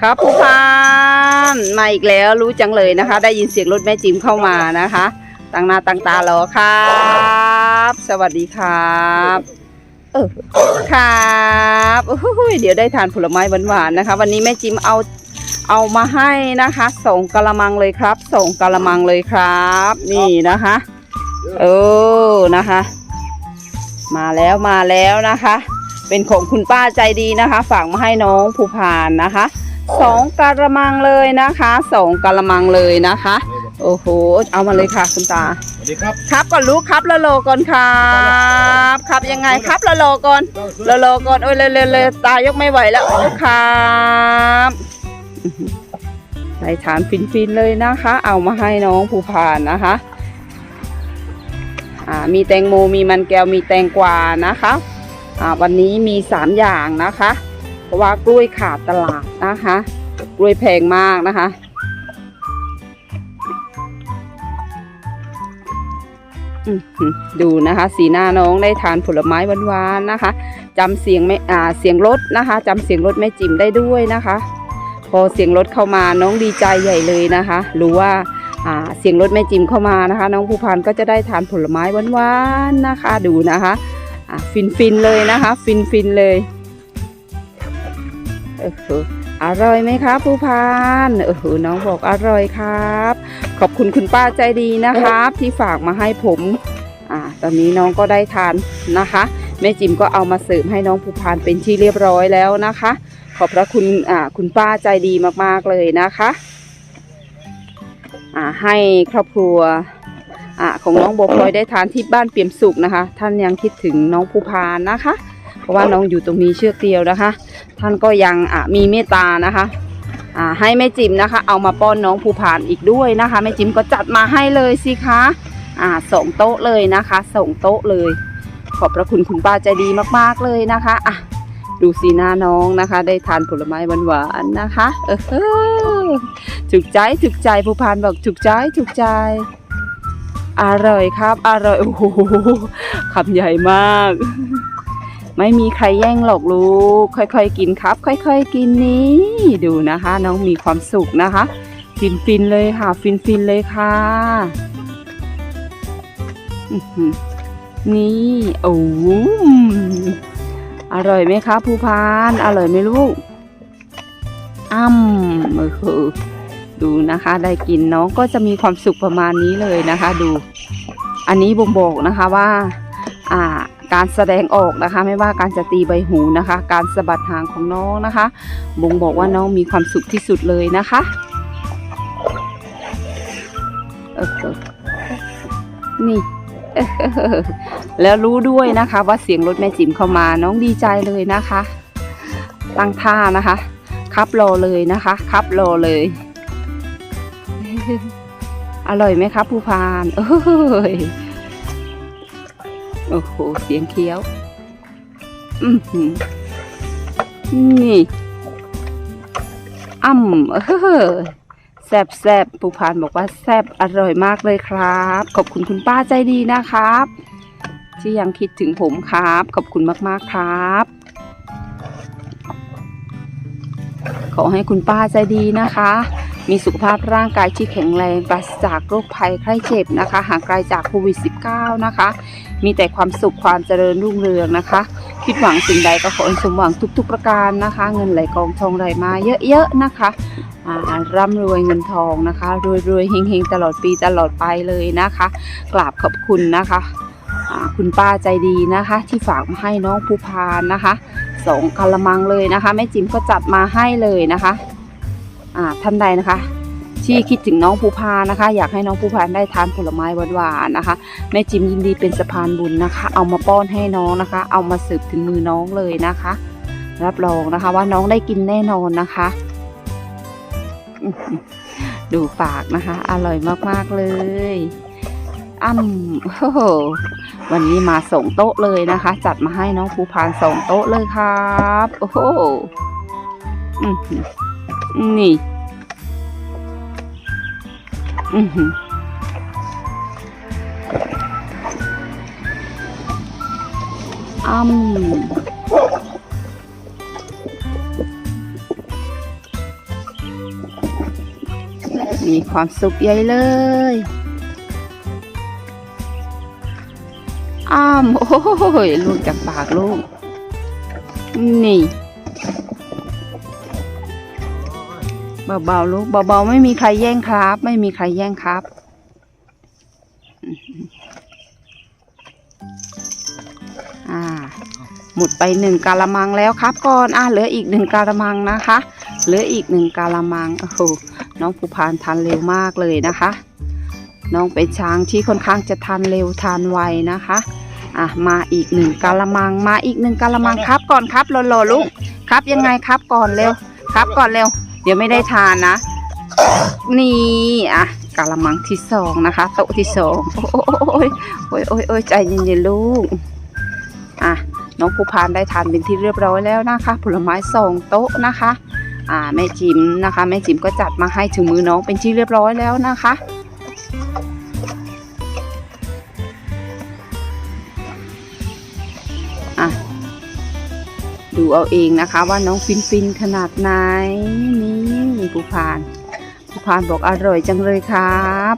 ครับผู้พันมาอีกแล้วรู้จังเลยนะคะ ได้ยินเสียงรถแม่จิมเข้ามานะคะตั้งหน้าตั้งตารอครับ สวัสดีครับเออครับเดี๋ยวได้ทานผลไม้หวานๆนะคะ วันนี้แม่จิมเอาเอามาให้นะคะส่งกะละมังเลยครับ ส่งกะละมังเลยครับ นี่นะคะเออนะคะ มาแล้วมาแล้วนะคะ เป็นของคุณป้าใจดีนะคะ ฝากมาให้น้องภูพานนะคะ สองกะละมังเลยนะคะสองกะละมังเลยนะคะ โอ้โห เอามาเลยค่ะคุณตา สวัสดีครับ ครับก่อนลูกครับละโลก่อนครับครับยังไงครับละโลก่อนละโลก่อนโอ้ยเลยเลยเลยตายกไม่ไหวแล้วครับอื้อหือใส่ฐานฟินๆเลยนะคะ เอามาให้น้องภูพานนะคะอ่ามีแตงโมมีมันแก้วมีแตงกวานะคะอ่าวันนี้มีสามอย่างนะคะ เพราะว่ากล้วยขาดตลาดนะคะ กล้วยแพงมากนะคะ ดูนะคะ สีหน้าน้องได้ทานผลไม้หวานๆนะคะจำเสียงไม่อ่าเสียงรถนะคะจำเสียงรถแม่จิ๋มได้ด้วยนะคะ พอเสียงรถเข้ามาน้องดีใจใหญ่เลยนะคะ รู้ว่าอ่าเสียงรถแม่จิ๋มเข้ามานะคะ น้องภูพานก็จะได้ทานผลไม้หวานๆนะคะ ดูนะคะอ่าฟินฟินๆเลยนะคะ ฟินฟินๆเลย อออร่อยไหมคะภูพานเออน้องบอกอร่อยครับ ขอบคุณคุณป้าใจดีนะครับ ที่ฝากมาให้ผมอ่าตอนนี้น้องก็ได้ทานนะคะแม่จิมก็เอามาเสิร์ฟให้น้องภูพานเป็นที่เรียบร้อยแล้วนะคะ ขอบพระคุณอ่าคุณป้าใจดีมากๆเลยนะคะอ่าให้ครอบครัวอ่าของน้องโบวพลอยได้ทานที่บ้านเปี่ยมสุขนะคะ ท่านยังคิดถึงน้องภูพานนะคะ เพราะว่าน้องอยู่ตรงนี้เชือกเดียวนะคะ ท่านก็ยังมีเมตตานะคะให้แม่จิมนะคะ เอามาป้อนน้องภูผานอีกด้วยนะคะแม่จิมก็จัดมาให้เลยสิคะอ่าส่งโต๊ะเลยนะคะ ส่งโต๊ะเลย ขอบพระคุณคุณป้าใจดีมากๆเลยนะคะอะดูสีหน้าน้องนะคะ ได้ทานผลไม้หวานๆนะคะ เออถูกใจถูกใจภูพานบอกถูกใจถูกใจ อร่อยครับ อร่อยโอ้โหคำใหญ่มาก ไม่มีใครแย่งหรอกลูก ค่อยๆกินครับ ค่อยๆกินนี้ดูนะคะ น้องมีความสุขนะคะ ฟินๆเลยค่ะ ฟินๆเลยค่ะนี่โอ้โหอร่อยไหมคะภูพานอร่อยไหมลูกอ้ำเออคือดูนะคะ ได้กินน้องก็จะมีความสุขประมาณนี้เลยนะคะ ดู อันนี้บ่งบอกนะคะว่า อ่า การแสดงออกนะคะ ไม่ว่าการจะตีใบหูนะคะ การสะบัดหางของน้องนะคะ บ่งบอกว่าน้องมีความสุขที่สุดเลยนะคะนี่แล้วรู้ด้วยนะคะ ว่าเสียงรถแม่จิ๋มเข้ามาน้องดีใจเลยนะคะ ตั้งท่านะคะ ครับรอเลยนะคะ ครับรอเลย อร่อยไหมครับผู้พานเอ้ย โอ้โห เสียงเคี้ยว อือหือ นี่อ่ำเออแซบแซบปูพานบอกว่าแซบอร่อยมากเลยครับ ขอบคุณคุณป้าใจดีนะครับ ที่ยังคิดถึงผมครับ ขอบคุณมากๆครับ ขอให้คุณป้าใจดีนะคะ มีสุขภาพร่างกายที่แข็งแรงปราศจากโรคภัยไข้เจ็บนะคะ ห่างไกลจากโควิด -19 นะคะ มีแต่ความสุขความเจริญรุ่งเรืองนะคะ คิดหวังสิ่งใดก็ขอสมหวังทุกๆประการนะคะ เงินไหลกองทองไหลมาเยอะๆนะคะร่ำรวยเงินทองนะคะรวยๆเฮงๆตลอดปีตลอดไปเลยนะคะกราบขอบคุณนะคะคุณป้าใจดีนะคะ ที่ฝากมาให้น้องภูพานนะคะสองกะละมังเลยนะคะแม่จิ๋มก็จัดมาให้เลยนะคะ ท่านใดนะคะ ที่คิดถึงน้องภูพานนะคะ อยากให้น้องภูพานได้ทานผลไม้หวานๆนะคะแม่จิมยินดีเป็นสะพานบุญนะคะ เอามาป้อนให้น้องนะคะ เอามาสืบถึงมือน้องเลยนะคะ รับรองนะคะว่าน้องได้กินแน่นอนนะคะ ดูปากนะคะ อร่อยมากๆเลยอ้ำโอ้โหวันนี้มาส่งโต๊ะเลยนะคะ จัดมาให้น้องภูพานส่งโต๊ะเลยครับ โอ้โหอื้อหือนี่ อือหืออ้ำมีความสุขใหญ่เลยอ้ามโอ้ยลูกจากปากลูก นี่ เบาๆลูกเบาๆไม่มีใครแย่งครับ ไม่มีใครแย่งครับ อ่า หมดไปหนึ่งกาละมังแล้วครับก่อนอ่าเหลืออีกหนึ่งกาละมังนะคะ เหลืออีกหนึ่งกาละมังโอ้โหน้องภูพานทานเร็วมากเลยนะคะ น้องเป็นช้างที่ค่อนข้างจะทานเร็วทานไวนะคะอะมาอีกหนึ่งกาละมังมาอีกหนึ่งกาละมังครับก่อนครับรอรอลูกครับยังไงครับก่อนเร็ว ครับก่อนเร็ว เดี๋ยวไม่ได้ทานนะ นี่อะกาละมังที่สองนะคะ โต๊ะที่สองโอ้ยโอ้ยโอ้ยโอ้ยใจเย็นๆลูกอะน้องภูพานได้ทานเป็นที่เรียบร้อยแล้วนะคะ ผลไม้สองโต๊ะนะคะ อ่าแม่จิ๋มนะคะ แม่จิ๋มก็จัดมาให้ถึงมือน้องเป็นที่เรียบร้อยแล้วนะคะอะ ดูเอาเองนะคะ ว่าน้องฟินฟินขนาดไหนนี่ผู้พานผู้พานบอกอร่อยจังเลยครับ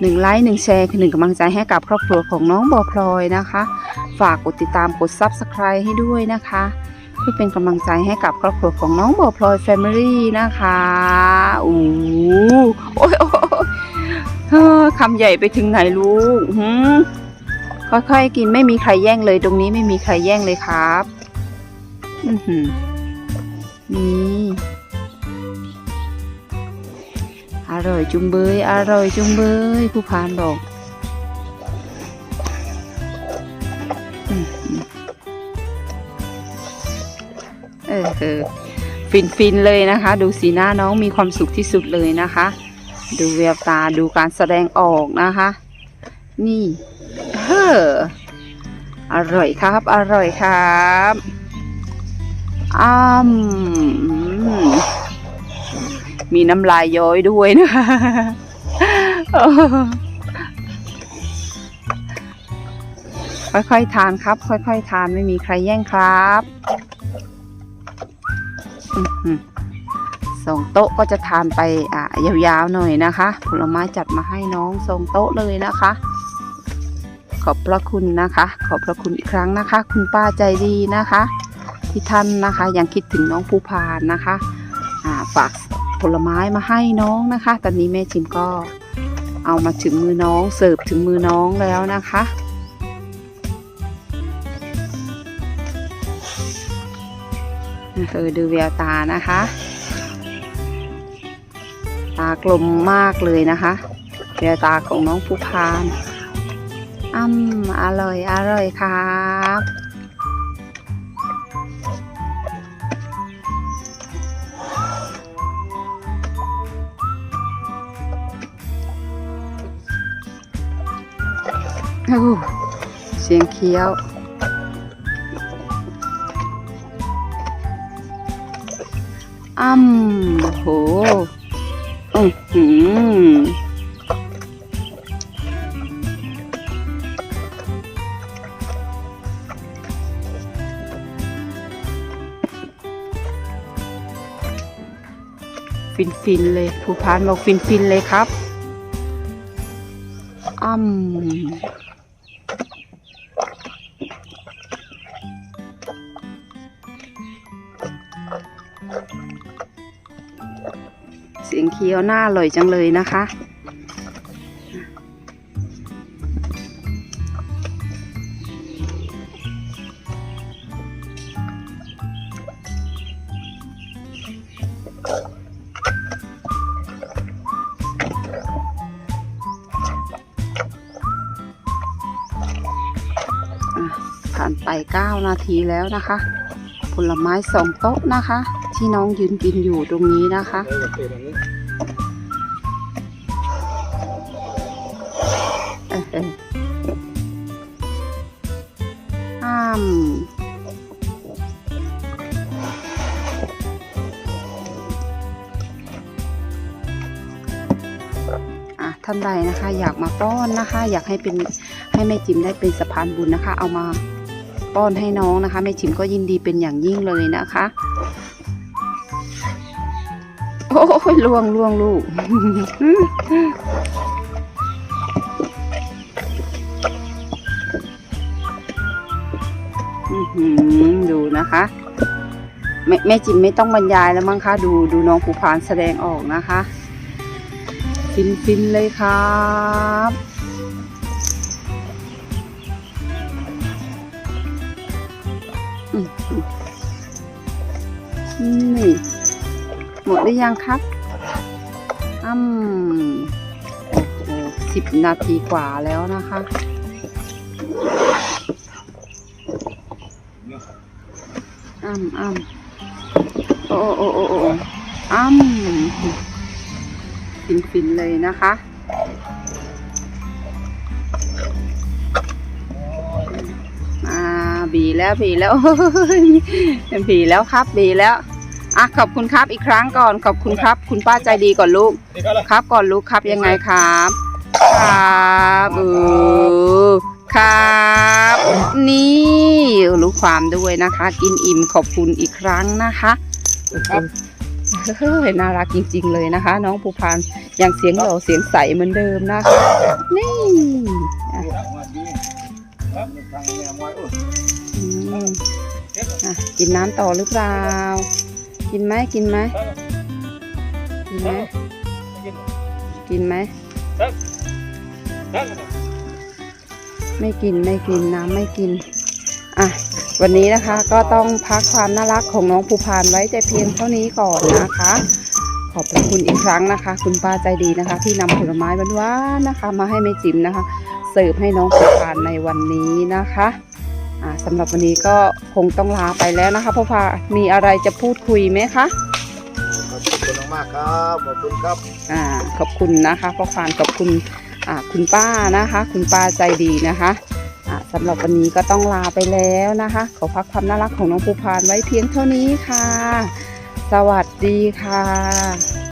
หนึ่งไลค์หนึ่งแชร์คือหนึ่งกำลังใจให้กับครอบครัวของน้องบอพลอยนะคะ ฝากกดติดตามกด Subscribe ให้ด้วยนะคะเพื่อเป็นกำลังใจให้กับครอบครัวของน้องบอพลอยแฟมิลี่นะคะอู้โอ้ยโอ้ยคำใหญ่ไปถึงไหนลูกหื ค่อยๆกินไม่มีใครแย่งเลย ตรงนี้ไม่มีใครแย่งเลยครับอือหือนี่อร่อยจุงเบยอร่อยจุงเบยผู้พานบอกเออเออฟินฟินเลยนะคะ ดูสีหน้าน้องมีความสุขที่สุดเลยนะคะ ดูแววตาดูการแสดงออกนะคะ นี่ อร่อยครับ อร่อยครับอ้ามมีน้ำลายย้อยด้วยนะคะค่อยๆทานครับ ค่อยๆทานไม่มีใครแย่งครับสองโต๊ะก็จะทานไปอะยาวๆหน่อยนะคะ ผลไม้จัดมาให้น้องสองโต๊ะเลยนะคะ ขอบพระคุณนะคะ ขอบพระคุณอีกครั้งนะคะ คุณป้าใจดีนะคะ ที่ท่านนะคะยังคิดถึงน้องภูพานนะคะฝากผลไม้มาให้น้องนะคะ ตอนนี้แม่จิมก็เอามาถึงมือน้อง เสิร์ฟถึงมือน้องแล้วนะคะเออดูแววตานะคะ ตากลมมากเลยนะคะแววตาของน้องภูพาน อืมอร่อยอร่อยครับโอ้เสียงเคี้ยวอ้ำโอ้โหอือหือ ฟินฟินๆเลยผู้พานบอกฟินฟินๆเลยครับอ้ำเสียงเคี้ยวหน้าอร่อยจังเลยนะคะ ผ่9 นาทีแล้วนะคะ ผลไม้สองโต๊ะนะคะ ที่น้องยืนกินอยู่ตรงนี้นะคะเออเอ้ามท่านใดนะคะ อยากมาป้อนนะคะ อยากให้เป็นให้แม่จิมได้เป็นสะพานบุญนะคะ เอามา ป้อนให้น้องนะคะแม่จิมก็ยินดีเป็นอย่างยิ่งเลยนะคะ โอ้ยล่วงล่วงลูกดูนะคะแม่แม่จิมไม่ต้องบรรยายแล้วมั้งคะดูดูน้องภูพานแสดงออกนะคะ ฟินฟินเลยครับ หมดหรือยังครับอืมโอ้โหสิบนาทีกว่าแล้วนะคะ อ้ำอ้ำโอ้โอ้โอ้โอ้อ้ำฟินฟินๆเลยนะคะอ่าบีแล้วบีแล้วบีแล้วครับบีแล้ว อะขอบคุณครับอีกครั้งก่อนขอบคุณครับ คุณป้าใจดีก่อนลูก นี่ก็ละครับก่อนลูกครับยังไงครับ ครับเออครับ นี่รู้ความด้วยนะคะ กินอิ่มขอบคุณอีกครั้งนะคะโอ้โหเฮ้ยน่ารักจริง ๆ เลยนะคะ น้องภูพานยังเสียงหล่อเสียงใสเหมือนเดิมนะคะ นี่อะดูนะมาดีครับทางแม่มวยโอ้ยอืมอะกินน้ำต่อหรือเปล่า กินไหมกินไหมกินไหมกินไหมไม่กินไม่กินน้ำไม่กิน อะ วันนี้นะคะก็ต้องพักความน่ารักของน้องภูพานไว้แต่เพียงเท่านี้ก่อนนะคะ ขอบพระคุณอีกครั้งนะคะ คุณป้าใจดีนะคะ ที่นำผลไม้หวานๆนะคะ มาให้แม่จิ๋มนะคะ เสิร์ฟให้น้องภูพานในวันนี้นะคะ สำหรับวันนี้ก็คงต้องลาไปแล้วนะคะพ่อพามีอะไรจะพูดคุยไหมคะขอบคุณมากครับขอบคุณครับอ่าขอบคุณนะคะพ่อควานขอบคุณอ่าคุณป้านะคะ คุณป้าใจดีนะคะอ่าสำหรับวันนี้ก็ต้องลาไปแล้วนะคะ ขอพักความน่ารักของน้องภูพานไว้เพียงเท่านี้ค่ะ สวัสดีค่ะ